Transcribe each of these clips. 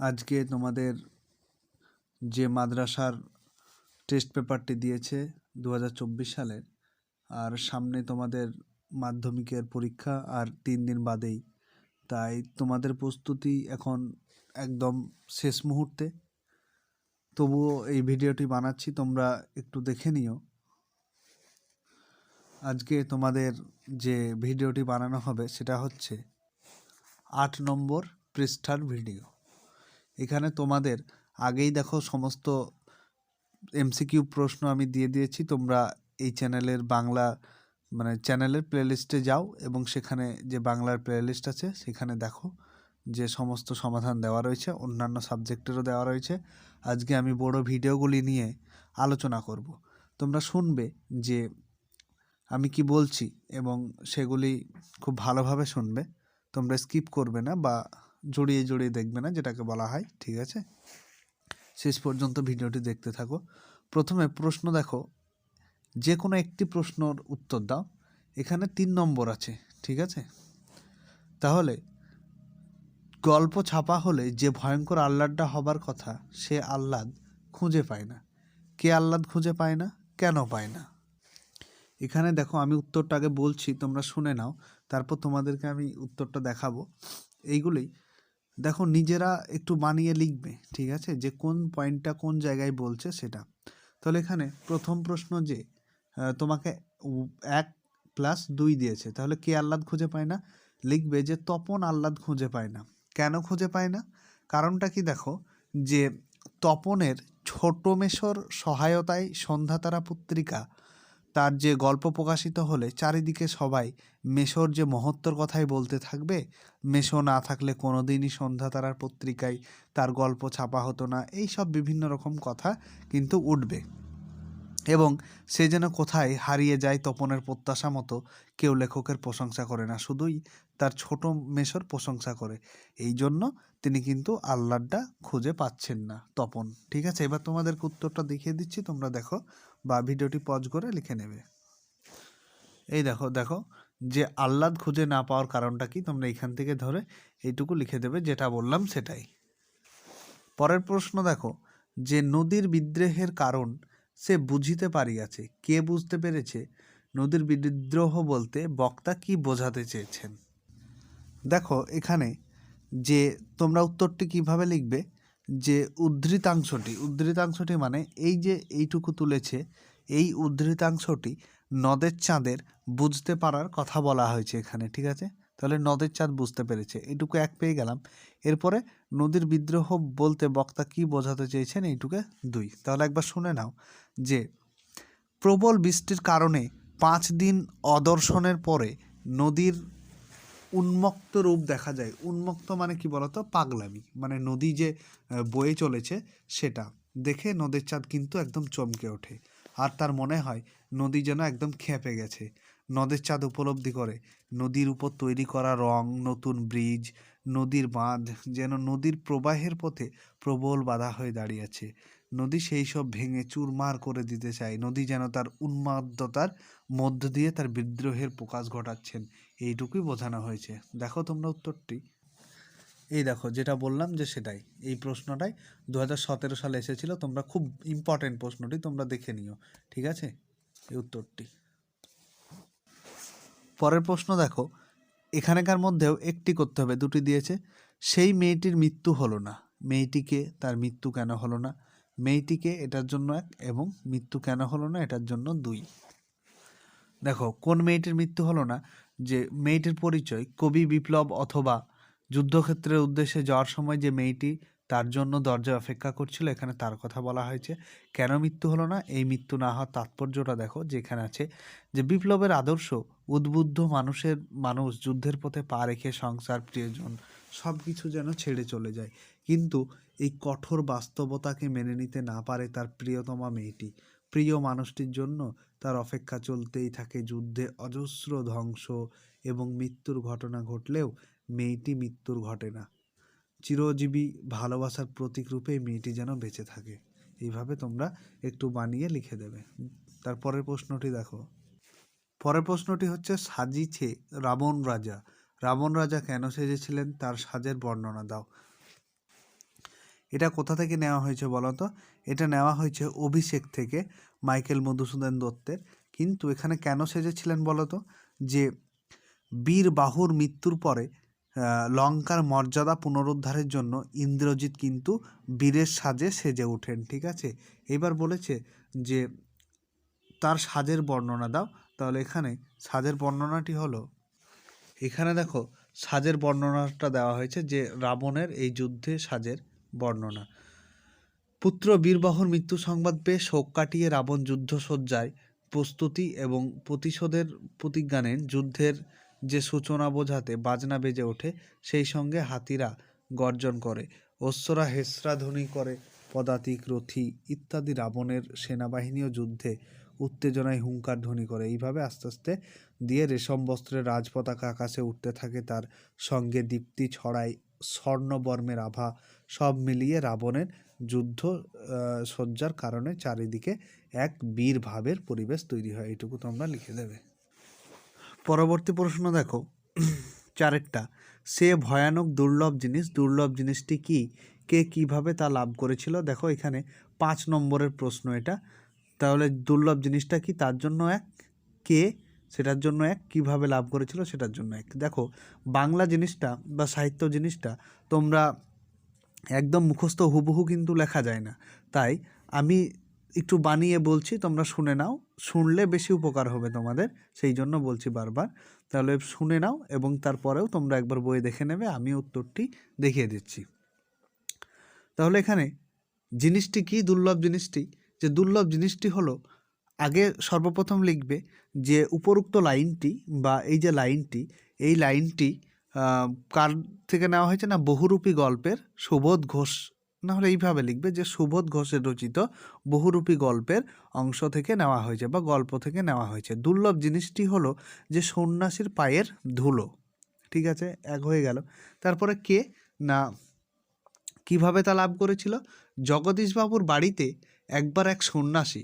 আজকে তোমাদের যে মাদ্রাসার টেস্ট পেপারটি দিয়েছে দু হাজার চব্বিশ সালের, আর সামনে তোমাদের মাধ্যমিকের পরীক্ষা আর তিন দিন বাদেই। তাই তোমাদের প্রস্তুতি এখন একদম শেষ মুহূর্তে। তবুও এই ভিডিওটি বানাচ্ছি, তোমরা একটু দেখে নিও। আজকে তোমাদের যে ভিডিওটি বানানো হবে, সেটা হচ্ছে আট নম্বর পৃষ্ঠার ভিডিও। এখানে তোমাদের আগেই দেখো সমস্ত এমসিকিউ প্রশ্ন আমি দিয়ে দিয়েছি। তোমরা এই চ্যানেলের বাংলা মানে চ্যানেলের প্লেলিস্টে যাও এবং সেখানে যে বাংলার প্লেলিস্ট আছে সেখানে দেখো যে সমস্ত সমাধান দেওয়া রয়েছে, অন্যান্য সাবজেক্টেরও দেওয়া রয়েছে। আজকে আমি বড় ভিডিওগুলি নিয়ে আলোচনা করব। তোমরা শুনবে যে আমি কি বলছি এবং সেগুলি খুব ভালোভাবে শুনবে। তোমরা স্কিপ করবে না বা জড়িয়ে জড়িয়ে দেখবে না, যেটাকে বলা হয়, ঠিক আছে? শেষ পর্যন্ত ভিডিওটি দেখতে থাকো। প্রথমে প্রশ্ন দেখো যে কোনো একটি প্রশ্নর উত্তর দাও, এখানে তিন নম্বর আছে, ঠিক আছে? তাহলে, গল্প ছাপা হলে যে ভয়ঙ্কর আহ্লাদটা হবার কথা, সে আহ্লাদ খুঁজে পায় না। কে আহ্লাদ খুঁজে পায় না? কেন পায় না? এখানে দেখো, আমি উত্তরটা আগে বলছি, তোমরা শুনে নাও, তারপর তোমাদেরকে আমি উত্তরটা দেখাবো। এইগুলি দেখো নিজেরা একটু বানিয়ে লিখবে, ঠিক আছে? যে কোন পয়েন্টটা কোন জায়গায় বলছে সেটা। তাহলে এখানে প্রথম প্রশ্ন যে তোমাকে এক প্লাস দুই দিয়েছে, তাহলে কে আহ্লাদ খুঁজে পায় না? লিখবে যে তপন আহ্লাদ খুঁজে পায় না। কেন খুঁজে পায় না? কারণটা কি দেখো, যে তপনের ছোট মেশোর সহায়তায় সন্ধ্যাতারা পত্রিকা তার যে গল্প প্রকাশিত হলে চারিদিকে সবাই মেশোর যে মহত্তর কথাই বলতে থাকবে, মেশো না থাকলে কোনোদিনই সন্ধ্যা তারার পত্রিকায় তার গল্প ছাপা হতো না, এই সব বিভিন্ন রকম কথা কিন্তু উঠবে। এবং সে যেন কোথায় হারিয়ে যায় তপনের প্রত্যাশা মতো কেউ লেখকের প্রশংসা করে না, শুধুই তার ছোট মেশোর প্রশংসা করে। এই জন্য তিনি কিন্তু আহ্লাদটা খুঁজে পাচ্ছেন না তপন। ঠিক আছে, এবার তোমাদেরকে উত্তরটা দেখিয়ে দিচ্ছি, তোমরা দেখো বা ভিডিওটি পজ করে লিখে নেবে। এই দেখো দেখো, যে আহ্লাদ খুঁজে না পাওয়ার কারণটা কি? তোমরা এখান থেকে ধরে এইটুকু লিখে দেবে, যেটা বললাম সেটাই। পরের প্রশ্ন দেখো, যে নদীর বিদ্রোহের কারণ সে বুঝিতে পারিয়াছে, কে বুঝতে পেরেছে? নদীর বিদ্রোহ বলতে বক্তা কি বোঝাতে চেয়েছেন? দেখো, এখানে যে তোমরা উত্তরটি কীভাবে লিখবে যে উদ্ধৃতাংশটি উদ্ধৃতাংশটি মানে এই যে এইটুকু তুলেছে, এই উদ্ধৃতাংশটি নদের চাঁদের বুঝতে পারার কথা বলা হয়েছে এখানে, ঠিক আছে? তাহলে নদের চাঁদ বুঝতে পেরেছে, এইটুকু এক পেয়ে গেলাম। এরপরে নদীর বিদ্রোহ বলতে বক্তা কি বোঝাতে চেয়েছেন এইটুকে দুই। তাহলে একবার শুনে নাও যে প্রবল বৃষ্টির কারণে পাঁচ দিন অদর্শনের পরে নদীর উন্মুক্ত রূপ দেখা যায়। উন্মুক্ত মানে কি বলতো? পাগলামি। মানে নদী যে বয়ে চলেছে সেটা। দেখে নদের চাঁদ কিন্তু একদম চমকে ওঠে। আর তার মনে হয়, নদী যেন একদম খেপে গেছে। নদের চাঁদ উপলব্ধি করে। নদীর উপর তৈরি করা রং, নতুন ব্রিজ, নদীর বাঁধ যেন নদীর প্রবাহের পথে প্রবল বাধা হয়ে দাঁড়িয়েছে নদী সেই সব ভেঙে চুরমার করে দিতে চায়। নদী যেন তার উন্মাদতার মধ্য দিয়ে তার বিদ্রোহের প্রকাশ ঘটাচ্ছেন, এইটুকুই বোঝানো হয়েছে। দেখো তোমরা উত্তরটি। এই দেখো, যেটা বললাম যে সেটাই। এই প্রশ্নটাই দু হাজার সতেরো সালে এসেছিল, তোমরা খুব ইম্পর্টেন্ট প্রশ্নটি তোমরা দেখে নিও, ঠিক আছে? এই উত্তরটি। পরের প্রশ্ন দেখো, এখানেকার মধ্যেও একটি করতে হবে, দুটি দিয়েছে। সেই মেয়েটির মৃত্যু হলো না। মেয়েটিকে তার মৃত্যু কেন হলো না? মেয়েটিকে এটার জন্য এক এবং মৃত্যু কেন হলো না এটার জন্য দুই। দেখো, কোন মেয়েটির মৃত্যু হলো না? যে মেয়েটির পরিচয়, কবি বিপ্লব অথবা যুদ্ধক্ষেত্রের উদ্দেশ্যে যাওয়ার সময় যে মেয়েটি তার জন্য দরজা অপেক্ষা করছিল, এখানে তার কথা বলা হয়েছে। কেন মৃত্যু হলো না? এই মৃত্যু না হওয়ার তাৎপর্যটা দেখো, যেখানে আছে যে বিপ্লবের আদর্শ, উদ্বুদ্ধ মানুষের, মানুষ যুদ্ধের পথে পা রেখে সংসার প্রিয়জন সব কিছু যেন ছেড়ে চলে যায়। কিন্তু এই কঠোর বাস্তবতাকে মেনে নিতে না পারে তার প্রিয়তমা মেয়েটি। প্রিয় মানুষটির জন্য তার অপেক্ষা চলতেই থাকে যুদ্ধে অজস্র ধ্বংস এবং মৃত্যুর ঘটনা ঘটলেও মেয়েটি মৃত্যুর ঘটে না। চিরজীবী ভালোবাসার প্রতীক রূপে মেয়েটি যেন বেঁচে থাকে। এইভাবে তোমরা একটু বানিয়ে লিখে দেবে। তারপরের প্রশ্নটি দেখো। পরের প্রশ্নটি হচ্ছে সাজিছে রাবণ রাজা। রাবণ রাজা কেন সেজেছিলেন তার সাজের বর্ণনা দাও। এটা কোথা থেকে নেওয়া হয়েছে বলো তো? এটা নেওয়া হয়েছে অভিষেক থেকে মাইকেল মধুসূদন দত্তের। কিন্তু এখানে কেন সেজেছিলেন বলো তো? যে বীর বাহুর মৃত্যুর পরে লঙ্কার মর্যাদা পুনরুদ্ধারের জন্য ইন্দ্রজিৎ কিন্তু বীরের সাজে সেজে ওঠেন, ঠিক আছে? এবার বলেছে যে তার সাজের বর্ণনা দাও। তাহলে এখানে সাজের বর্ণনাটি হলো এখানে দেখো সাজের বর্ণনাটা দেওয়া হয়েছে যে রাবণের এই যুদ্ধে সাজের বর্ণনা। পুত্র বীরবাহর মৃত্যু সংবাদ পেয়ে শোক কাটিয়ে রাবণ যুদ্ধসজ্জায় প্রস্তুতি এবং প্রতিশোধের প্রতিজ্ঞা নেন। যুদ্ধের যে সূচনা বোঝাতে বাজনা বেজে ওঠে, সেই সঙ্গে হাতিরা গর্জন করে অশ্বরা হেসরা ধ্বনি করে, পদাতিক, রথি ইত্যাদি রাবণের সেনাবাহিনীও যুদ্ধে উত্তেজনায় হুঙ্কার ধ্বনি করে। এইভাবে আস্তে আস্তে দিয়ে রেশম বস্ত্রের রাজপতাকা আকাশে উঠতে থাকে। তার সঙ্গে দীপ্তি ছড়ায় স্বর্ণবর্মের আভা। সব মিলিয়ে রাবণের যুদ্ধ সজ্জার কারণে চারিদিকে এক বীর ভাবের পরিবেশ তৈরি হয়। এইটুকু তোমরা লিখে দেবে। পরবর্তী প্রশ্ন দেখো। চারেকটা, সে ভয়ানক দুর্লভ জিনিস, দুর্লভ জিনিসটি কি? কে কীভাবে তা লাভ করেছিল? দেখো এখানে পাঁচ নম্বরের প্রশ্ন এটা। তাহলে দুর্লভ জিনিসটা কি? তার জন্য এক। কে সেটার জন্য এক কীভাবে লাভ করেছিল সেটার জন্য এক। দেখো, বাংলা জিনিসটা বা সাহিত্য জিনিসটা তোমরা একদম মুখস্থ হুবহু কিন্তু লেখা যায় না। তাই আমি একটু বানিয়ে বলছি, তোমরা শুনে নাও। শুনলে বেশি উপকার হবে তোমাদের, সেই জন্য বলছি বারবার। তাহলে শুনে নাও এবং তারপরেও তোমরা একবার বই দেখে নেবে, আমি উত্তরটি দেখিয়ে দিচ্ছি। তাহলে এখানে জিনিসটি কি? দুর্লভ জিনিসটি। যে দুর্লভ জিনিসটি হলো আগে সর্বপ্রথম লিখবে যে উপরোক্ত লাইনটি বা এই যে লাইনটি, এই লাইনটি কার থেকে নেওয়া হয়েছে না বহুরূপী গল্পের সুবোধ ঘোষ? না হলে এইভাবে লিখবে যে সুবোধ ঘোষের রচিত বহুরূপী গল্পের অংশ থেকে নেওয়া হয়েছে বা গল্প থেকে নেওয়া হয়েছে। দুর্লভ জিনিসটি হলো যে সন্ন্যাসীর পায়ের ধুলো, ঠিক আছে, এক হয়ে গেল। তারপরে কে? না, কীভাবে তা লাভ করেছিল? জগদীশবাবুর বাড়িতে একবার এক সন্ন্যাসী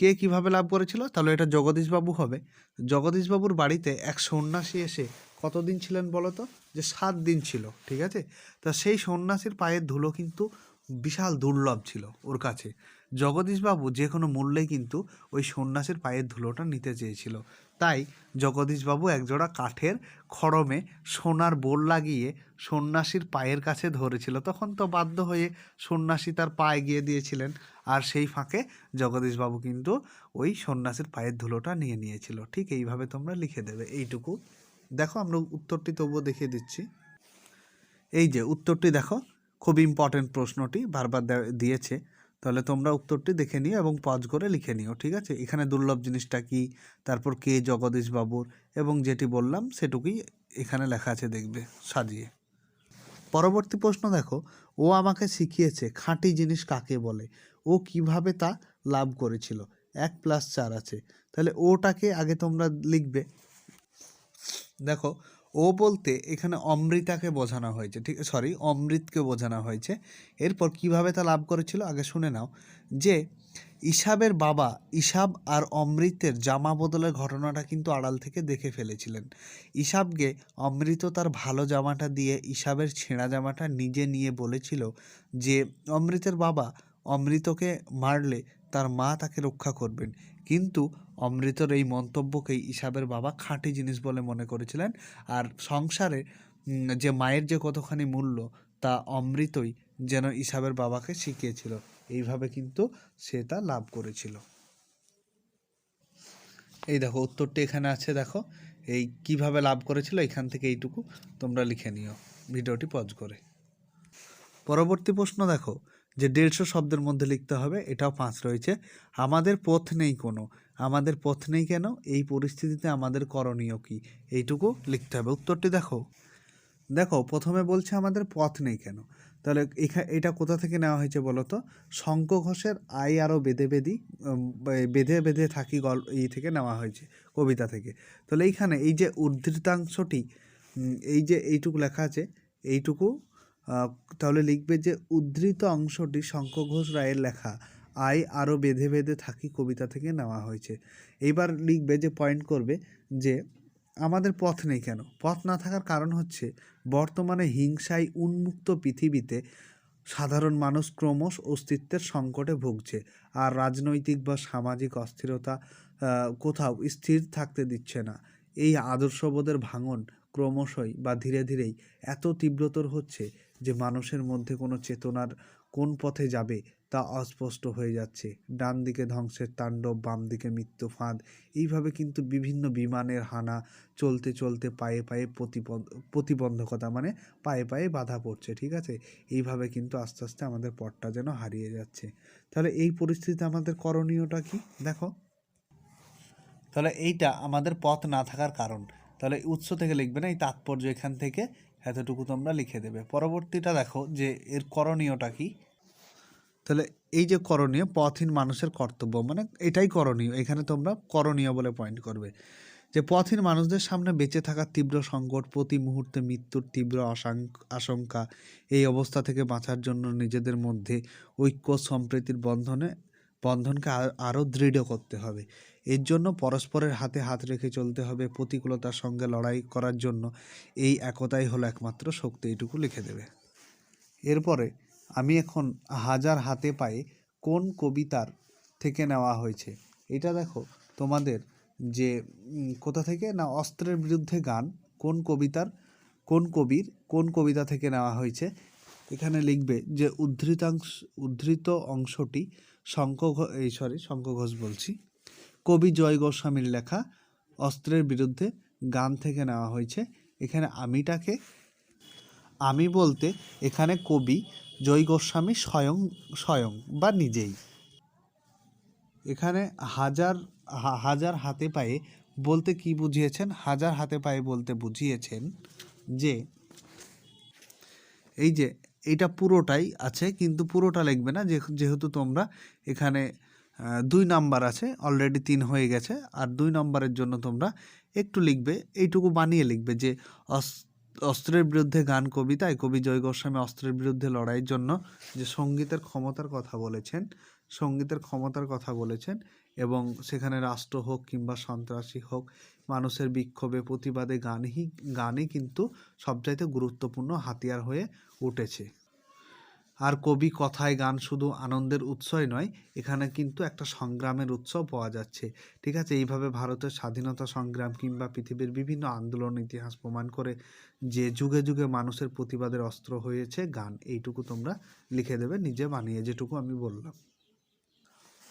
কে কীভাবে লাভ করেছিল? তাহলে এটা জগদীশবাবু হবে। জগদীশবাবুর বাড়িতে এক সন্ন্যাসী এসে কতদিন ছিলেন বলো তো? যে সাত দিন ছিল, ঠিক আছে? তা সেই সন্ন্যাসীর পায়ের ধুলো কিন্তু বিশাল দুর্লভ ছিল ওর কাছে। জগদীশবাবু যে কোনো মূল্যেই কিন্তু ওই সন্ন্যাসীর পায়ের ধুলোটা নিতে চেয়েছিল। তাই জগদীশবাবু একজোড়া কাঠের খড়মে সোনার বোল লাগিয়ে সন্ন্যাসীর পায়ের কাছে ধরেছিল। তখন তো বাধ্য হয়ে সন্ন্যাসী তার পায়ে গিয়ে দিয়েছিলেন। আর সেই ফাঁকে জগদীশবাবু কিন্তু ওই সন্ন্যাসীর পায়ের ধুলোটা নিয়ে নিয়েছিল। ঠিক এইভাবে তোমরা লিখে দেবে এইটুকু। দেখো, আমরা উত্তরটি তবুও দেখিয়ে দিচ্ছি। এই যে উত্তরটি দেখো, খুব ইম্পর্টেন্ট প্রশ্নটি বারবার দিয়েছে। তাহলে তোমরা উত্তরটি দেখে নিও এবং পজ করে লিখে নিও, ঠিক আছে? এখানে দুর্লভ জিনিসটা কি? তারপর কে জগদীশ বাবুর এবং যেটি বললাম, সেটুকুই এখানে লেখা আছে, দেখবে, সাজিয়ে। পরবর্তী প্রশ্ন দেখো, ও আমাকে শিখিয়েছে খাঁটি জিনিস কাকে বলে। ও কীভাবে তা লাভ করেছিল? এক প্লাস চার আছে। তাহলে ওটাকে আগে তোমরা লিখবে। দেখো ও বলতে এখানে অমৃতাকে বোঝানো হয়েছে, ঠিক সরি অমৃতকে বোঝানো হয়েছে। এরপর কীভাবে তা লাভ করেছিল আগে শুনে নাও। যে ইসাবের বাবা ইসাব আর অমৃতের জামা বদলের ঘটনাটা কিন্তু আড়াল থেকে দেখে ফেলেছিলেন। ইসাবকে অমৃত তার ভালো জামাটা দিয়ে ইসাবের ছেঁড়া জামাটা নিজে নিয়ে বলেছিল যে, অমৃতের বাবা অমৃতকে মারলে তার মা তাকে রক্ষা করবেন। কিন্তু অমৃতর এই মন্তব্যকেই ইসাবের বাবা খাঁটি জিনিস বলে মনে করেছিলেন। আর সংসারে যে মায়ের যে কতখানি মূল্য, তা অমৃতই যেন ইসাবের বাবাকে শিখিয়েছিল। এইভাবে কিন্তু সে তা লাভ করেছিল। এই দেখো, উত্তরটি এখানে আছে, দেখো। এই কীভাবে লাভ করেছিল, এখান থেকে এইটুকু তোমরা লিখে নিও। ভিডিওটি পজ করে। পরবর্তী প্রশ্ন দেখো। যে দেড়শো শব্দের মধ্যে লিখতে হবে, এটাও পাঁচ রয়েছে। আমাদের পথ নেই কোনো। আমাদের পথ নেই কেন? এই পরিস্থিতিতে আমাদের করণীয় কি? এইটুকু লিখতে হবে। উত্তরটি দেখো। দেখো, প্রথমে বলছে আমাদের পথ নেই কেন? তাহলে এখা, এটা কোথা থেকে নেওয়া হয়েছে বলো তো? শঙ্খ ঘোষের আই আরও বেঁধে বেঁধি বেঁধে বেঁধে থাকি গল্প এই থেকে নেওয়া হয়েছে, কবিতা থেকে। তাহলে এইখানে এই যে উদ্ধৃতাংশটি এই যে এইটুকু লেখা আছে, এইটুকু তাহলে লিখবে যে, উদ্ধৃত অংশটি শঙ্খ ঘোষ রায়ের লেখা। আই আরও বেঁধে বেঁধে থাকি কবিতা থেকে নেওয়া হয়েছে। এইবার লিখবে যে পয়েন্ট করবে যে, আমাদের পথ নেই কেন? পথ না থাকার কারণ হচ্ছে, বর্তমানে হিংসায় উন্মুক্ত পৃথিবীতে সাধারণ মানুষ ক্রমশ অস্তিত্বের সংকটে ভুগছে। আর রাজনৈতিক বা সামাজিক অস্থিরতা কোথাও স্থির থাকতে দিচ্ছে না। এই আদর্শবোধের ভাঙন ক্রমশই বা ধীরে ধীরেই এত তীব্রতর হচ্ছে যে মানুষের মধ্যে কোনো চেতনার কোন পথে যাবে তা অস্পষ্ট হয়ে যাচ্ছে। ডান দিকে ধ্বংসের তাণ্ডব, বাম দিকে মৃত্যু ফাঁদ। এইভাবে কিন্তু বিভিন্ন বিমানের হানা চলতে চলতে পায়ে পায়ে প্রতিবন্ধ, প্রতিবন্ধকতা মানে পায়ে পায়ে বাধা পড়ছে, ঠিক আছে? এইভাবে কিন্তু আস্তে আস্তে আমাদের পথটা যেন হারিয়ে যাচ্ছে। তাহলে এই পরিস্থিতিতে আমাদের করণীয়টা কি? দেখো। তাহলে এইটা আমাদের পথ না থাকার কারণ। তাহলে উৎস থেকে লিখবে না, এই তাৎপর্য এখান থেকে এতটুকু তোমরা লিখে দেবে। পরবর্তীটা দেখো যে এর করণীয়টা কি। তাহলে এই যে করণীয় পথহীন মানুষের কর্তব্য মানে এটাই করণীয়। এখানে তোমরা করণীয় বলে পয়েন্ট করবে। যে পথহীন মানুষদের সামনে বেঁচে থাকার তীব্র সংকট, প্রতি মুহূর্তে মৃত্যুর তীব্র আশাঙ্ক- এই অবস্থা থেকে বাঁচার জন্য নিজেদের মধ্যে ঐক্য, সম্প্রীতির বন্ধনে, বন্ধনকে আর- আরও দৃঢ় করতে হবে। এর জন্য পরস্পরের হাতে হাত রেখে চলতে হবে প্রতিকূলতার সঙ্গে লড়াই করার জন্য। এই একতাই হলো একমাত্র শক্তি এইটুকু লিখে দেবে। এরপরে, আমি এখন হাজার হাতে পায়ে কোন কবিতার থেকে নেওয়া হয়েছে? এটা দেখো, তোমাদের যে কোথা থেকে? না, অস্ত্রের বিরুদ্ধে গান। কোন কবিতার, কোন কবির, কোন কবিতা থেকে নেওয়া হয়েছে? এখানে লিখবে যে, উদ্ধৃতাংশ, উদ্ধৃত অংশটি শঙ্খ এই সরি শঙ্খ ঘোষ বলছি। কবি জয় গোস্বামীর লেখা অস্ত্রের বিরুদ্ধে গান থেকে নেওয়া হয়েছে। এখানে আমিটাকে, আমি বলতে এখানে কবি জয় গোস্বামী স্বয়ং স্বয়ং বা নিজেই। এখানে হাজার হাজার হাতে পায়ে বলতে কি বুঝিয়েছেন? হাজার হাতে পায়ে বলতে বুঝিয়েছেন যে, এই যে এটা পুরোটাই আছে, কিন্তু পুরোটা লিখবে না যেহেতু তোমরা এখানে দুই নাম্বার আছে অলরেডি তিন হয়ে গেছে। আর দুই নম্বরের জন্য তোমরা একটু লিখবে, এইটুকু বানিয়ে লিখবে যে অস- অস্ত্রের বিরুদ্ধে গান কবিতায় কবি জয় গোস্বামী অস্ত্রের বিরুদ্ধে লড়াইয়ের জন্য যে সঙ্গীতের ক্ষমতার কথা বলেছেন, সঙ্গীতের ক্ষমতার কথা বলেছেন এবং সেখানে রাষ্ট্র হোক কিংবা সন্ত্রাসী হোক, মানুষের বিক্ষোভে, প্রতিবাদে গানই গানই কিন্তু সবচাইতে গুরুত্বপূর্ণ হাতিয়ার হয়ে উঠেছে। আর কবি কথায় গান শুধু আনন্দের উৎসই নয়, এখানে কিন্তু একটা সংগ্রামের উৎসব পাওয়া যাচ্ছে। ঠিক আছে, এইভাবে ভারতের স্বাধীনতা সংগ্রাম কিংবা পৃথিবীর বিভিন্ন আন্দোলন ইতিহাস প্রমাণ করে যে যুগে যুগে মানুষের প্রতিবাদের অস্ত্র হয়েছে, গান এইটুকু তোমরা লিখে দেবে, নিজে বানিয়ে যেটুকু আমি বললাম।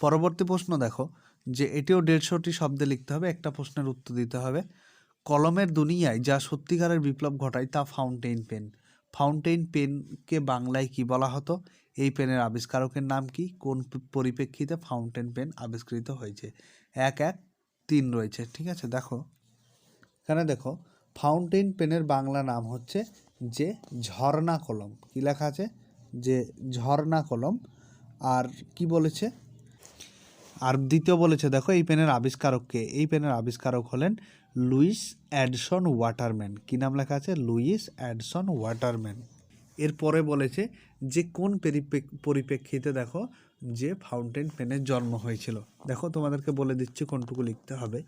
পরবর্তী প্রশ্ন দেখো, যে এটিও দেড়শোটি শব্দে লিখতে হবে, একটা প্রশ্নের উত্তর দিতে হবে। কলমের দুনিয়ায় যা সত্যিকারের বিপ্লব ঘটায় তা ফাউন্টেন পেন ফাউন্টেন পেনকে বাংলায় কি বলা হতো? এই পেনের আবিষ্কারকের নাম কি? কোন পরিপ্রেক্ষিতে ফাউন্টেন পেন আবিষ্কৃত হয়েছে? এক এক, তিন রয়েছে, ঠিক আছে? দেখো। এখানে দেখো ফাউন্টেন পেনের বাংলা নাম হচ্ছে যে ঝর্ণা কলম। কি লেখা আছে? যে ঝর্ণা কলম। আর কি বলেছে? আর দ্বিতীয় বলেছে, দেখো, এই পেনের আবিষ্কারককে। এই পেনের আবিষ্কারক হলেন লুইস অ্যাডসন ওয়াটারম্যান। কি নাম লেখা আছে? Lewis Edson Waterman. এরপরে বলেছে যে, কোন পরিপ্রেক- পরিপ্রেক্ষিতে দেখো যে ফাউন্টেন পেনের জন্ম হয়েছিল। দেখো তোমাদেরকে বলে দিচ্ছি কোনটুকু লিখতে হবে।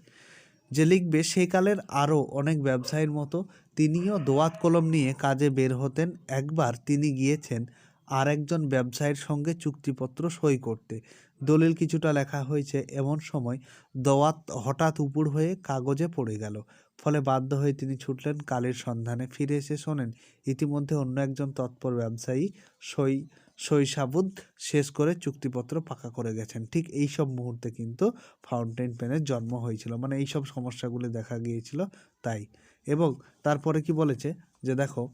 যে লিখবে সেকালের আরও অনেক ব্যবসায়ীর মতো তিনিও দোয়াত কলম নিয়ে কাজে বের হতেন। একবার তিনি গিয়েছেন আর একজন ব্যবসায়ীর সঙ্গে চুক্তিপত্র সই করতে। দলিল কিছুটা লেখা হয়েছে এমন সময় দোয়াত হঠাৎ উপুড় হয়ে কাগজে পড়ে গেল। ফলে বাধ্য হয়ে তিনি ছুটলেন কালের সন্ধানে। ফিরে এসে শোনেন, ইতিমধ্যে অন্য একজন তৎপর ব্যবসায়ী সই সইসাবুদ শেষ করে চুক্তিপত্র পাকা করে গেছেন। ঠিক এই সব মুহূর্তে কিন্তু ফাউন্টেন পেনের জন্ম হয়েছিল। মানে এই সব সমস্যাগুলি দেখা গিয়েছিল তাই। এবং তারপরে কি বলেছে? যে দেখো,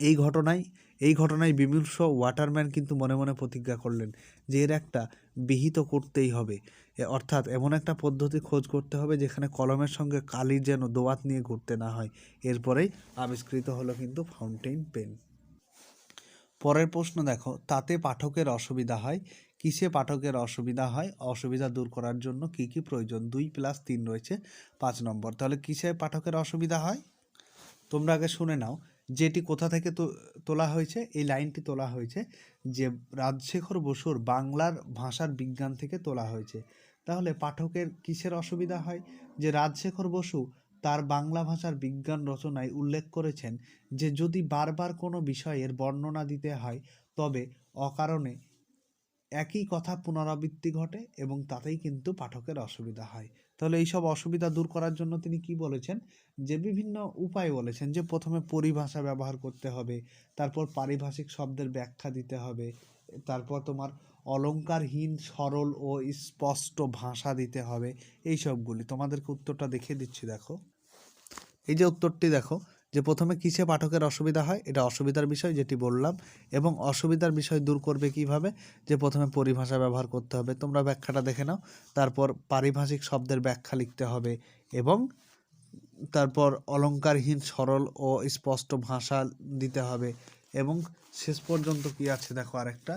এই ঘটনায় এই ঘটনায় বিমর্ষ ওয়াটারম্যান কিন্তু মনে মনে প্রতিজ্ঞা করলেন যে এর একটা বিহিত করতেই হবে। অর্থাৎ এমন একটা পদ্ধতি খোঁজ করতে হবে যেখানে কলমের সঙ্গে কালির যেন দোয়াত নিয়ে ঘুরতে না হয়। এরপরেই আবিষ্কৃত হলো কিন্তু ফাউন্টেন পেন। পরের প্রশ্ন দেখো, তাতে পাঠকের অসুবিধা হয়? কিসে পাঠকের অসুবিধা হয়? অসুবিধা দূর করার জন্য কি কি প্রয়োজন? দুই প্লাস তিন রয়েছে, পাঁচ নম্বর। তাহলে কিসে পাঠকের অসুবিধা হয়? তোমরা আগে শুনে নাও। যেটি কোথা থেকে তোলা হয়েছে, এই লাইনটি তোলা হয়েছে যে রাজশেখর বসুর বাংলার ভাষার বিজ্ঞান থেকে তোলা হয়েছে। তাহলে পাঠকের কিসের অসুবিধা হয়? যে রাজশেখর বসু তার বাংলা ভাষার বিজ্ঞান রচনায় উল্লেখ করেছেন যে যদি বারবার কোনো বিষয়ের বর্ণনা দিতে হয়, তবে অকারণে একই কথা পুনরাবৃত্তি ঘটে এবং তাতেই কিন্তু পাঠকের অসুবিধা হয়। তাহলে এইসব অসুবিধা দূর করার জন্য তিনি কি বলেছেন? যে বিভিন্ন উপায় বলেছেন, যে প্রথমে পরিভাষা ব্যবহার করতে হবে, তারপর পারিভাষিক শব্দের ব্যাখ্যা দিতে হবে, তারপর তোমার অলঙ্কারহীন, সরল ও স্পষ্ট ভাষা দিতে হবে এই সবগুলি তোমাদেরকে উত্তরটা দেখিয়ে দিচ্ছি, দেখো। এই যে উত্তরটি দেখো যে প্রথমে কিসে পাঠকের অসুবিধা হয়? এটা অসুবিধার বিষয় যেটি বললাম এবং অসুবিধার বিষয় দূর করবে কীভাবে? যে প্রথমে পরিভাষা ব্যবহার করতে হবে। তোমরা ব্যাখ্যাটা দেখে নাও। তারপর পারিভাষিক শব্দের ব্যাখ্যা লিখতে হবে এবং তারপর অলঙ্কারহীন, সরল ও স্পষ্ট ভাষা দিতে হবে এবং শেষ পর্যন্ত কি আছে দেখো আরেকটা,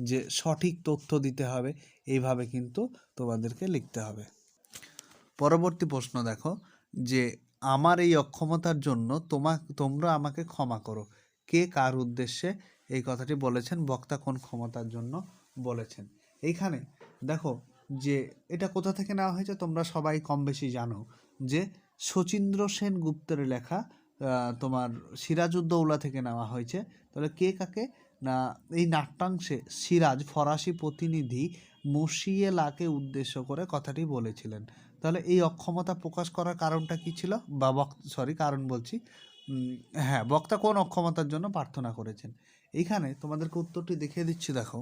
যে সঠিক তথ্য দিতে হবে। এইভাবে কিন্তু তোমাদেরকে লিখতে হবে। পরবর্তী প্রশ্ন দেখো, যে আমার এই অক্ষমতার জন্য তোমা তোমরা আমাকে ক্ষমা করো। কে কার উদ্দেশ্যে এই কথাটি বলেছেন, বক্তা কোন ক্ষমতার জন্য বলেছেন। এইখানে দেখো যে এটা কোথা থেকে নেওয়া হয়েছে, তোমরা সবাই কম বেশি জানো যে শচীন্দ্র সেন গুপ্তের লেখা তোমার সিরাজউদ্দৌলা থেকে নেওয়া হয়েছে। তাহলে কে কাকে? না, এই নাট্যাংশে সিরাজ, ফরাসি প্রতিনিধি মশিয়েলাকে উদ্দেশ্য করে কথাটি বলেছিলেন। তাহলে এই অক্ষমতা প্রকাশ করার কারণটা কি ছিল? বা সরি কারণ বলছি। হ্যাঁ বক্তা কোন অক্ষমতার জন্য প্রার্থনা করেছেন? এইখানে তোমাদেরকে উত্তরটি দেখিয়ে দিচ্ছি, দেখো।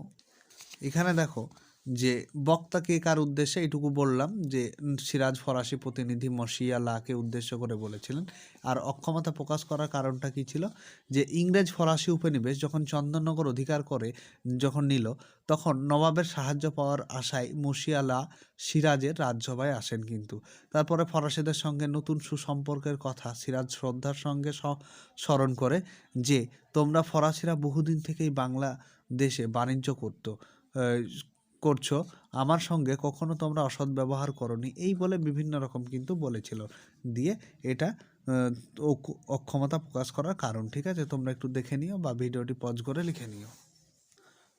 এখানে দেখো যে বক্তা কে কার উদ্দেশ্যে এটুকু বললাম যে সিরাজ ফরাসি প্রতিনিধি মশিয়ালাকে উদ্দেশ্য করে বলেছিলেন। আর অক্ষমতা প্রকাশ করার কারণটা কি ছিল? যে ইংরেজ ফরাসি উপনিবেশ যখন চন্দননগর অধিকার করে, যখন নিল, তখন নবাবের সাহায্য পাওয়ার আশায় মুশিয়ালা সিরাজের রাজসভায় আসেন কিন্তু। তারপরে ফরাসিদের সঙ্গে নতুন সুসম্পর্কের কথা সিরাজ শ্রদ্ধার সঙ্গে স্মরণ করে যে তোমরা ফরাসিরা বহুদিন থেকেই বাংলা দেশে বাণিজ্য করতো। করছ, আমার সঙ্গে কখনো তোমরা অসৎ ব্যবহার করনি। এই বলে বিভিন্ন রকম কিন্তু বলেছিল। দিয়ে এটা অক্ষমতা প্রকাশ করার কারণ। ঠিক আছে? তোমরা একটু দেখে নিও বা ভিডিওটি পজ করে লিখে নিও।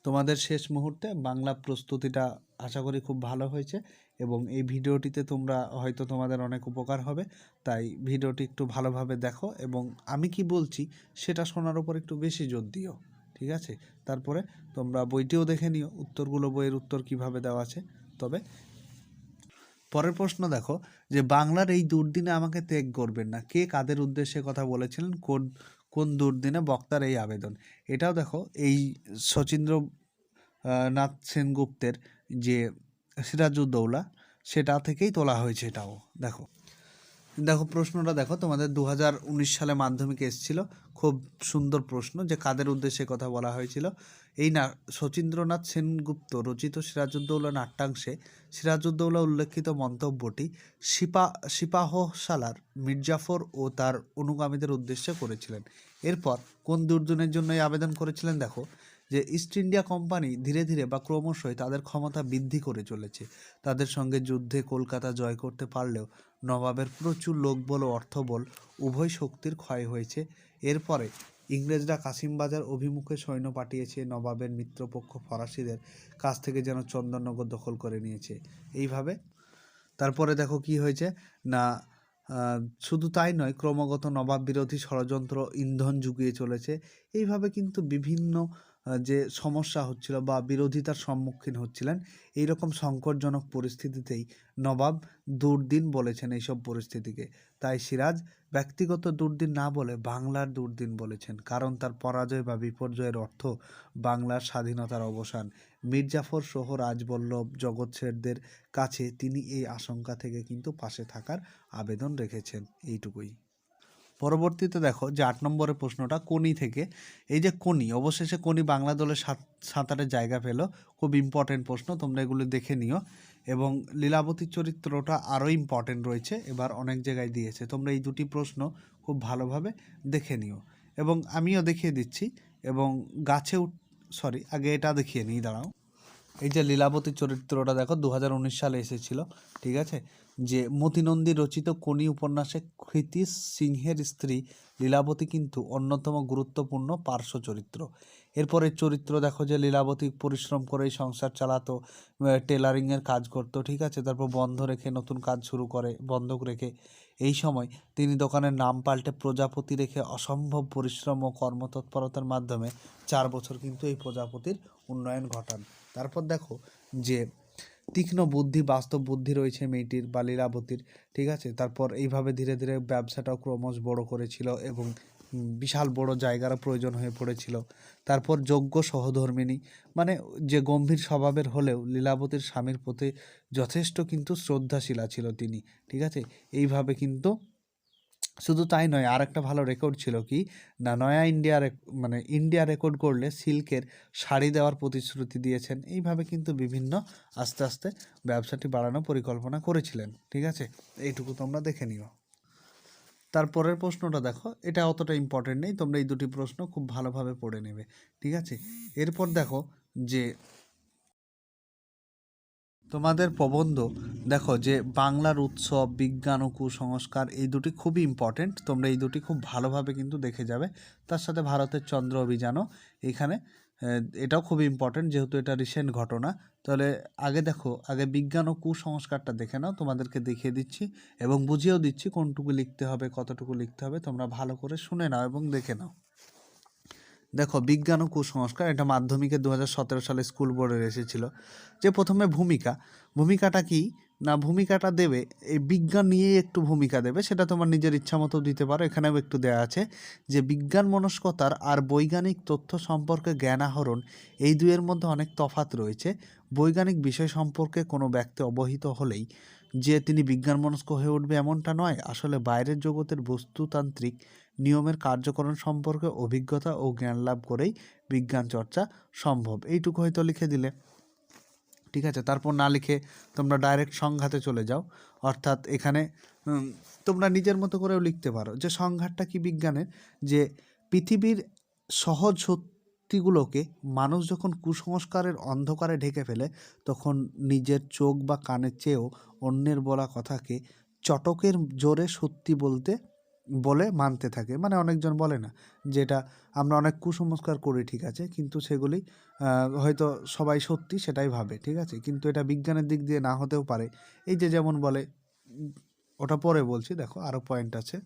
তোমাদের শেষ মুহূর্তে বাংলা প্রস্তুতিটা আশা করি খুব ভালো হয়েছে এবং এই ভিডিওটিতে তোমরা হয়তো তোমাদের অনেক উপকার হবে। তাই ভিডিওটি একটু ভালোভাবে দেখো এবং আমি কি বলছি সেটা শোনার উপর একটু বেশি জোর দিও। ঠিক আছে? তারপরে তোমরা বইটিও দেখে নিও, উত্তরগুলো বইয়ের উত্তর কীভাবে দেওয়া আছে। তবে পরের প্রশ্ন দেখো যে, বাংলার এই দুর্দিনে আমাকে ত্যাগ করবেন না। কে কাদের উদ্দেশ্যে কথা বলেছিলেন? কোন কোন দুর্দিনে বক্তার এই আবেদন? এটাও দেখো এই শচীন্দ্র নাথ সেনগুপ্তের যে সিরাজউদ্দৌলা, সেটা থেকেই তোলা হয়েছে এটাও। দেখো। দেখো, প্রশ্নটা দেখো, তোমাদের দু হাজার উনিশ সালে মাধ্যমিকে এসেছিল। খুব সুন্দর প্রশ্ন যে কাদের উদ্দেশ্যে কথা বলা হয়েছিল। এই না, শচীন্দ্রনাথ সেনগুপ্ত, রচিত সিরাজউদ্দৌলা নাট্যাংশে সিরাজউদ্দৌলা উল্লেখিত মন্তব্যটি সিপা সিপাহশালার মির্জাফর ও তার অনুগামীদের উদ্দেশ্যে করেছিলেন। এরপর কোন দুর্দিনের জন্য এই আবেদন করেছিলেন? দেখো যে ইস্ট ইন্ডিয়া কোম্পানি ধীরে ধীরে বা ক্রমশই তাদের ক্ষমতা বৃদ্ধি করে চলেছে। তাদের সঙ্গে যুদ্ধে কলকাতা জয় করতে পারলেও নবাবের প্রচুর লোকবল ও অর্থবল উভয় শক্তির ক্ষয় হয়েছে। এরপরে ইংরেজরা কাশিমবাজার অভিমুখে সৈন্য পাঠিয়েছে, নবাবের মিত্রপক্ষ ফরাসিদের কাছ থেকে যেন চন্দননগর দখল করে নিয়েছে। এইভাবে। তারপরে দেখো কি হয়েছে? না শুধু তাই নয়, ক্রমাগত নবাব বিরোধী ষড়যন্ত্র ইন্ধন জুগিয়ে চলেছে। এইভাবে কিন্তু বিভিন্ন যে সমস্যা হচ্ছিল বা বিরোধিতার সম্মুখীন হচ্ছিলেন, এইরকম সংকটজনক পরিস্থিতিতেই নবাব দুর্দিন বলেছেন এইসব পরিস্থিতিকে। তাই সিরাজ ব্যক্তিগত দুর্দিন না বলে বাংলার দুর্দিন বলেছেন, কারণ তার পরাজয় বা বিপর্যয়ের অর্থ বাংলার স্বাধীনতার অবসান। মির্জাফর সহ রাজবল্লভ জগৎ কাছে তিনি এই আশঙ্কা থেকে কিন্তু পাশে থাকার আবেদন রেখেছেন, এইটুকুই। পরবর্তীতে দেখো যে আট নম্বরের প্রশ্নটা কোনি থেকে, এই যে কোনি অবশেষে কোনি বাংলা দলের সাত সাঁতারের জায়গা পেল, খুব ইম্পর্টেন্ট প্রশ্ন, তোমরা এগুলো দেখে নিও। এবং লীলাবতীর চরিত্রটা আরও ইম্পর্টেন্ট রয়েছে, এবার অনেক জায়গায় দিয়েছে। তোমরা এই দুটি প্রশ্ন খুব ভালোভাবে দেখে নিও। এবং আমিও দেখিয়ে দিচ্ছি, এবং গাছে সরি আগে এটা দেখিয়ে নিই, দাঁড়াও। এই যে লীলাবতী চরিত্রটা দেখো দু হাজার উনিশ সালে এসেছিল, ঠিক আছে? যে মতিনন্দী রচিত কোনি উপন্যাসে কৃতি সিংহের স্ত্রী লীলাবতী কিন্তু অন্যতম গুরুত্বপূর্ণ পার্শ্ব চরিত্র। এরপরে চরিত্র দেখো যে লীলাবতী পরিশ্রম করে এই সংসার চালাতো টেলারিংয়ের কাজ করতো, ঠিক আছে? তারপর বন্ধ রেখে নতুন কাজ শুরু করে, বন্ধক রেখে। এই সময় তিনি দোকানের নাম পাল্টে প্রজাপতি রেখে অসম্ভব পরিশ্রম ও কর্মতৎপরতার মাধ্যমে চার বছর কিন্তু এই প্রজাপতির উন্নয়ন ঘটান। তারপর দেখো যে তীক্ষ্ণ বুদ্ধি, বাস্তব বুদ্ধি রয়েছে মেয়েটির বা লীলাবতীর, ঠিক আছে? তারপর এইভাবে ধীরে ধীরে ব্যবসাটাও ক্রমশ বড় করেছিল এবং বিশাল বড় জায়গারও প্রয়োজন হয়ে পড়েছিল। তারপর যোগ্য সহধর্মিণী মানে যে গম্ভীর স্বভাবের হলেও লীলাবতীর স্বামীর প্রতি যথেষ্ট কিন্তু শ্রদ্ধাশীলা ছিল তিনি, ঠিক আছে? এইভাবে কিন্তু শুধু তাই নয় আর একটা ভালো রেকর্ড ছিল কি, না, নয়া ইন্ডিয়া মানে ইন্ডিয়া রেকর্ড করলে সিল্কের শাড়ি দেওয়ার প্রতিশ্রুতি দিয়েছেন। এইভাবে কিন্তু বিভিন্ন আস্তে আস্তে ব্যবসাটি বাড়ানোর পরিকল্পনা করেছিলেন, ঠিক আছে? এইটুকু তোমরা দেখে নিও। তারপরের প্রশ্নটা দেখো, এটা অতটা ইম্পর্টেন্ট নেই, তোমরা এই দুটি প্রশ্ন খুব ভালোভাবে পড়ে নেবে, ঠিক আছে? এরপর দেখো যে তোমাদের প্রবন্ধ, দেখো যে বাংলার উৎসব, বিজ্ঞান ও কুসংস্কার, এই দুটি খুবই ইম্পর্টেন্ট তোমরা এই দুটি খুব ভালোভাবে কিন্তু দেখে যাবে। তার সাথে ভারতের চন্দ্র অভিযানও এখানে এটাও খুবই ইম্পর্টেন্ট যেহেতু এটা রিসেন্ট ঘটনা। তাহলে আগে দেখো, আগে বিজ্ঞান ও কুসংস্কারটা দেখে নাও, তোমাদেরকে দেখিয়ে দিচ্ছি এবং বুঝিয়েও দিচ্ছি কোনটুকু লিখতে হবে, কতটুকু লিখতে হবে, তোমরা ভালো করে শুনে নাও এবং দেখে নাও। দেখো, বিজ্ঞান ও কুসংস্কার এটা মাধ্যমিকে দু সালে স্কুল বোর্ডের এসেছিল, যে প্রথমে ভূমিকা। ভূমিকাটা কি? না, ভূমিকাটা দেবে, এই বিজ্ঞান নিয়েই একটু ভূমিকা দেবে, সেটা তোমার নিজের ইচ্ছা মতো দিতে পারো, এখানেও একটু দেওয়া আছে, যে বিজ্ঞান মনস্কতার আর বৈজ্ঞানিক তথ্য সম্পর্কে জ্ঞান আহরণ, এই দুয়ের মধ্যে অনেক তফাৎ রয়েছে। বৈজ্ঞানিক বিষয় সম্পর্কে কোনো ব্যক্তি অবহিত হলেই, যে তিনি বিজ্ঞান মনস্ক হয়ে উঠবে এমনটা নয়, আসলে বাইরের জগতের বস্তুতান্ত্রিক নিয়মের কার্যকরণ সম্পর্কে অভিজ্ঞতা ও জ্ঞান লাভ করেই বিজ্ঞান চর্চা সম্ভব। এইটুকু হয়তো লিখে দিলে। ঠিক আছে? তারপর না লিখে তোমরা ডাইরেক্ট সংঘাতে চলে যাও। অর্থাৎ এখানে তোমরা নিজের মতো করেও লিখতে পারো যে সংঘাতটা কি বিজ্ঞানের? যে পৃথিবীর সহজ সত্যিগুলোকে মানুষ যখন কুসংস্কারের অন্ধকারে ঢেকে ফেলে, তখন নিজের চোখ বা কানের চেয়েও অন্যের বলা কথাকে চটকের জোরে সত্যি বলতে বলে মানতে থাকে। মানে অনেকজন বলে না যেটা আমরা অনেক কুসংস্কার করি, ঠিক আছে? কিন্তু সেগুলি হয়তো সবাই সত্যি সেটাই ভাবে, ঠিক আছে? কিন্তু এটা বিজ্ঞানের দিক দিয়ে না হতেও পারে। এই যে যেমন বলে, ওটা পরে বলছি, দেখো আরও পয়েন্ট আছে।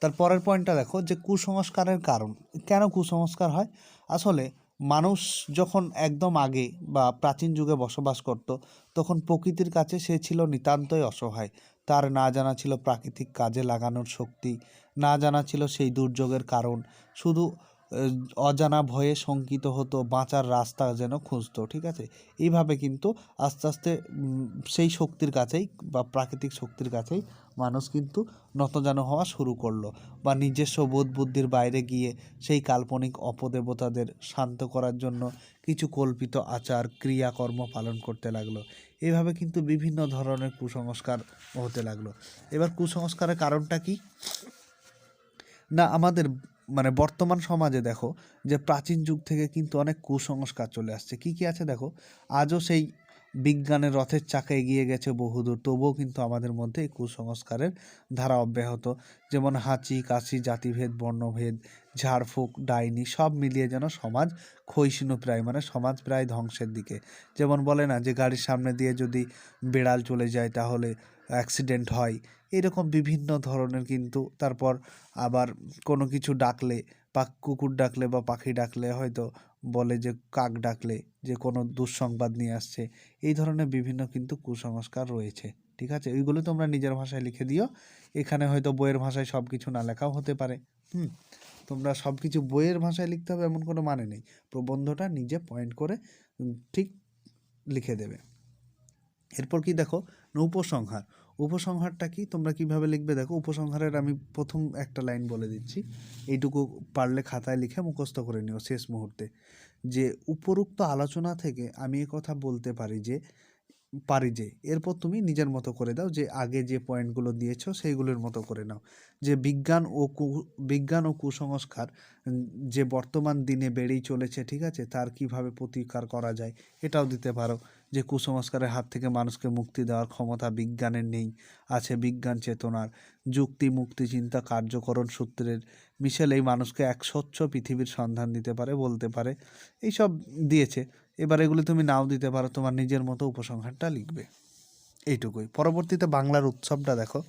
তার পরের পয়েন্টটা দেখো যে কুসংস্কারের কারণ। কেন কুসংস্কার হয়? আসলে মানুষ যখন একদম আগে বা প্রাচীন যুগে বসবাস করত, তখন প্রকৃতির কাছে সে ছিল নিতান্তই অসহায়। তার না জানা ছিল প্রাকৃতিক কাজে লাগানোর শক্তি, না জানা ছিল সেই দুর্যোগের কারণ। শুধু অজানা ভয়ে শঙ্কিত হতো, বাঁচার রাস্তা যেন খুঁজতো, ঠিক আছে? এইভাবে কিন্তু আস্তে আস্তে সেই শক্তির কাছেই বা প্রাকৃতিক শক্তির কাছেই মানুষ কিন্তু নতজানু হওয়া শুরু করল বা নিজস্ব বোধ বুদ্ধির বাইরে গিয়ে সেই কাল্পনিক অপদেবতাদের শান্ত করার জন্য কিছু কল্পিত আচার, ক্রিয়াকর্ম পালন করতে লাগল। এইভাবে কিন্তু বিভিন্ন ধরনের কুসংস্কার হতে লাগল। এবার কুসংস্কারের কারণটা কি? না, আমাদের মানে বর্তমান সমাজে দেখো যে প্রাচীন যুগ থেকে কিন্তু অনেক কুসংস্কার চলে আসছে। কি কি আছে দেখো? আজও সেই বিজ্ঞানের রথের চাকা এগিয়ে গেছে বহুদূর, তবুও কিন্তু আমাদের মধ্যে এই কুসংস্কারের ধারা অব্যাহত। যেমন হাঁচি, কাশি, জাতিভেদ, বর্ণভেদ, ঝাড়ফুঁক, ডাইনি সব মিলিয়ে যেন সমাজ ক্ষয়িষ্ণু প্রায় মানে সমাজ প্রায় ধ্বংসের দিকে। যেমন বলে না যে গাড়ির সামনে দিয়ে যদি বেড়াল চলে যায় তাহলে অ্যাক্সিডেন্ট হয়। এরকম বিভিন্ন ধরনের কিন্তু তারপর আবার কোনো কিছু ডাকলে বা কুকুর ডাকলে বা পাখি ডাকলে হয়তো বলে যে, কাক ডাকলে যে কোনো দুঃসংবাদ নিয়ে আসছে। এই ধরনের বিভিন্ন কিন্তু কুসংস্কার রয়েছে, ঠিক আছে? ওইগুলো তোমরা নিজের ভাষায় লিখে দিও। এখানে হয়তো বইয়ের ভাষায় সব কিছু না লেখাও হতে পারে। হুম? তোমরা সব কিছু বইয়ের ভাষায় লিখতে হবে এমন কোনো মানে নেই। প্রবন্ধটা নিজে পয়েন্ট করে ঠিক লিখে দেবে। এরপর কি দেখো? না উপসংহার উপসংহারটা কি? তোমরা কীভাবে লিখবে? দেখো, উপসংহারের আমি প্রথম একটা লাইন বলে দিচ্ছি। এইটুকু পারলে খাতায় লিখে মুখস্থ করে নিও শেষ মুহূর্তে। যে উপরোক্ত আলোচনা থেকে আমি কথা বলতে পারি যে পারি যে, এরপর তুমি নিজের মতো করে দাও যে, আগে যে পয়েন্টগুলো দিয়েছ সেইগুলোর মতো করে নাও। যে বিজ্ঞান ও কু, বিজ্ঞান ও কুসংস্কার যে বর্তমান দিনে বেড়েই চলেছে, ঠিক আছে? তার কীভাবে প্রতিকার করা যায়, এটাও দিতে পারো। যে কুসংস্কারের হাত থেকে মানুষকে মুক্তি দেওয়ার ক্ষমতা বিজ্ঞানের নেই, আছে বিজ্ঞান চেতনার। যুক্তি, মুক্তি, চিন্তা, কার্যকরণ সূত্রের মিশেল এই মানুষকে এক স্বচ্ছ পৃথিবীর সন্ধান দিতে পারে, বলতে পারে। এইসব দিয়েছে। এবার এগুলি তুমি নাও দিতে পারো, তোমার নিজের মতো উপসংহারটা লিখবে। এইটুকুই। পরবর্তীতে বাংলার উৎসবটা দেখো।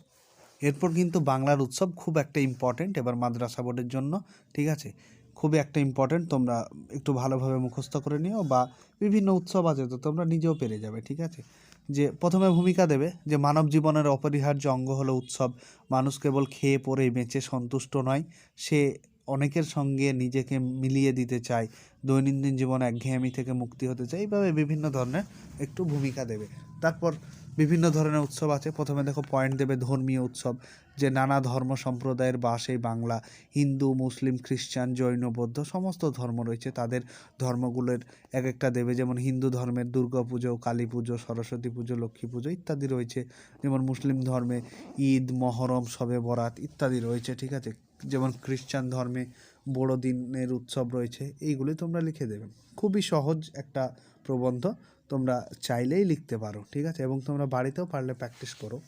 এরপর কিন্তু বাংলার উৎসব খুব একটা ইম্পর্টেন্ট এবার মাদ্রাসা বোর্ডের জন্য, ঠিক আছে? খুবই একটা ইম্পর্টেন্ট তোমরা একটু ভালোভাবে মুখস্থ করে নিও বা বিভিন্ন উৎসব আছে তো তোমরা নিজেও পেরে যাবে, ঠিক আছে? যে প্রথমে ভূমিকা দেবে যে মানব জীবনের অপরিহার্য অঙ্গ হলো উৎসব। মানুষ কেবল খেয়ে পরে বেঁচে, সন্তুষ্ট নয়, সে অনেকের সঙ্গে নিজেকে মিলিয়ে দিতে চায়, দৈনন্দিন জীবনে একঘেয়েমি থেকে মুক্তি হতে চায়। এইভাবে বিভিন্ন ধরনের একটু ভূমিকা দেবে। তারপর বিভিন্ন ধরনের উৎসব আছে। প্রথমে দেখো পয়েন্ট দেবে ধর্মীয় উৎসব, যে নানা ধর্ম সম্প্রদায়ের বাস এই বাংলা, হিন্দু, মুসলিম, খ্রিস্টান, জৈন, বৌদ্ধ সমস্ত ধর্ম রয়েছে। তাদের ধর্মগুলোর এক একটা দেবে, যেমন হিন্দু ধর্মের দুর্গা পুজো, কালী পুজো, সরস্বতী পুজো, লক্ষ্মী পুজো ইত্যাদি রয়েছে। যেমন মুসলিম ধর্মে ঈদ, মহরম, শবে বরাত ইত্যাদি রয়েছে, ঠিক আছে? যেমন খ্রিস্টান ধর্মে বড়দিনের উৎসব রয়েছে এইগুলি তোমরা লিখে দেবে। খুবই সহজ একটা প্রবন্ধ। তোমরা চাইলেই লিখতে পারো, ঠিক আছে? এবং তোমরা বাড়িতেও পারলে প্র্যাকটিস করো।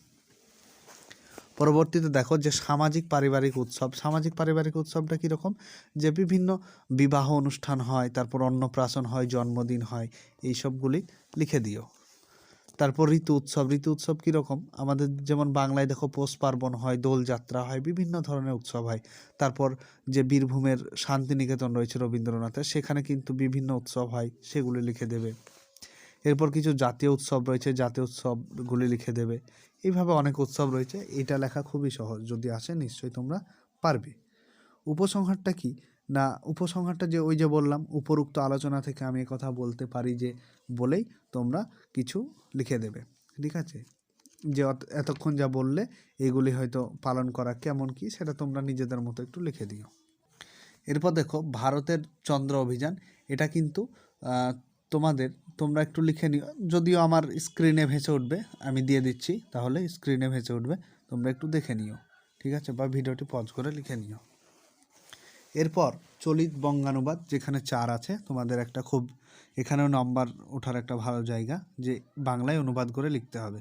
পরবর্তীতে দেখো যে সামাজিক পারিবারিক উৎসব। সামাজিক পারিবারিক উৎসবটা কীরকম? যে বিভিন্ন বিবাহ অনুষ্ঠান হয়, তারপর অন্নপ্রাশন হয়, জন্মদিন হয়, এই সবগুলি লিখে দিও। তারপর ঋতু উৎসব। ঋতু উৎসব কীরকম? আমাদের যেমন বাংলায় দেখো পৌষ পার্বণ হয় দোলযাত্রা হয়, বিভিন্ন ধরনের উৎসব হয়। তারপর যে বীরভূমের শান্তিনিকেতন রয়েছে রবীন্দ্রনাথের, সেখানে কিন্তু বিভিন্ন উৎসব হয়, সেগুলি লিখে দেবে। এরপর কিছু জাতীয় উৎসব রয়েছে, জাতীয় উৎসবগুলি লিখে দেবে। এইভাবে অনেক উৎসব রয়েছে। এটা লেখা খুবই সহজ। যদি আসে, নিশ্চয়ই তোমরা পারবে। উপসংহারটা কি? না, উপসংহারটা যে ওই যে বললাম, উপরোক্ত আলোচনা থেকে আমি কথা বলতে পারি যে বলেই তোমরা কিছু লিখে দেবে। ঠিক আছে? যে এতক্ষণ যা বললে, এগুলি হয়তো পালন করা কেমন কি, সেটা তোমরা নিজেদের মতো একটু লিখে দিও। এরপর দেখো, ভারতের চন্দ্র অভিযান। এটা কিন্তু তোমাদের, তোমরা একটু লিখে নিও। যদিও আমার স্ক্রিনে ভেসে উঠবে, আমি দিয়ে দিচ্ছি, তাহলে স্ক্রিনে ভেসে উঠবে। তোমরা একটু দেখে নিও, ঠিক আছে? বা ভিডিওটি পজ করে লিখে নিও। এরপর চলিত বঙ্গানুবাদ, যেখানে চার আছে, তোমাদের একটা খুব, এখানেও নাম্বার ওঠার একটা ভালো জায়গা, যে বাংলায় অনুবাদ করে লিখতে হবে।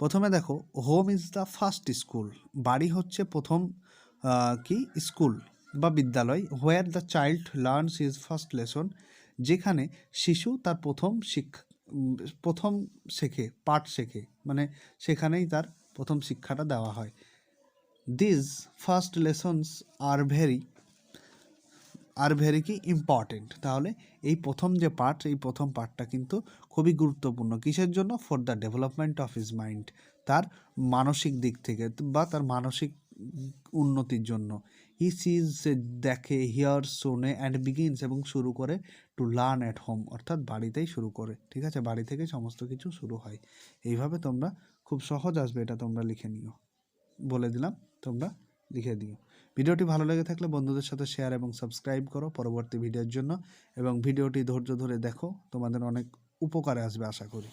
প্রথমে দেখো home is the first school বাড়ি হচ্ছে প্রথম কি? স্কুল বা বিদ্যালয় where the child learns is first lesson যেখানে শিশু তার প্রথম শিক্ষা প্রথম শেখে, পাঠ শেখে মানে সেখানেই তার প্রথম শিক্ষাটা দেওয়া হয়। This first lessons are very are very কি ইম্পর্টেন্ট তাহলে এই প্রথম যে পার্ট এই প্রথম পার্টটা কিন্তু খুবই গুরুত্বপূর্ণ। কিসের জন্য? For the development of his mind তার মানসিক দিক থেকে বা তার মানসিক উন্নতির জন্য। হি সিজ দেখে হিয়ার শোনে অ্যান্ড বিগিনস এবং শুরু করে টু লার্ন অ্যাট হোম অর্থাৎ বাড়িতেই শুরু করে, ঠিক আছে? বাড়ি থেকে সমস্ত কিছু শুরু হয়। এইভাবে তোমরা খুব সহজ আসবে এটা তোমরা লিখে নিও। বলে দিলাম, তোমরা লিখে দিও। ভিডিওটি ভালো লেগে থাকলে বন্ধুদের সাথে শেয়ার এবং সাবস্ক্রাইব করো পরবর্তী ভিডিওর জন্য। এবং ভিডিওটি ধৈর্য ধরে দেখো, তোমাদের অনেক উপকারে আসবে, আশা করি।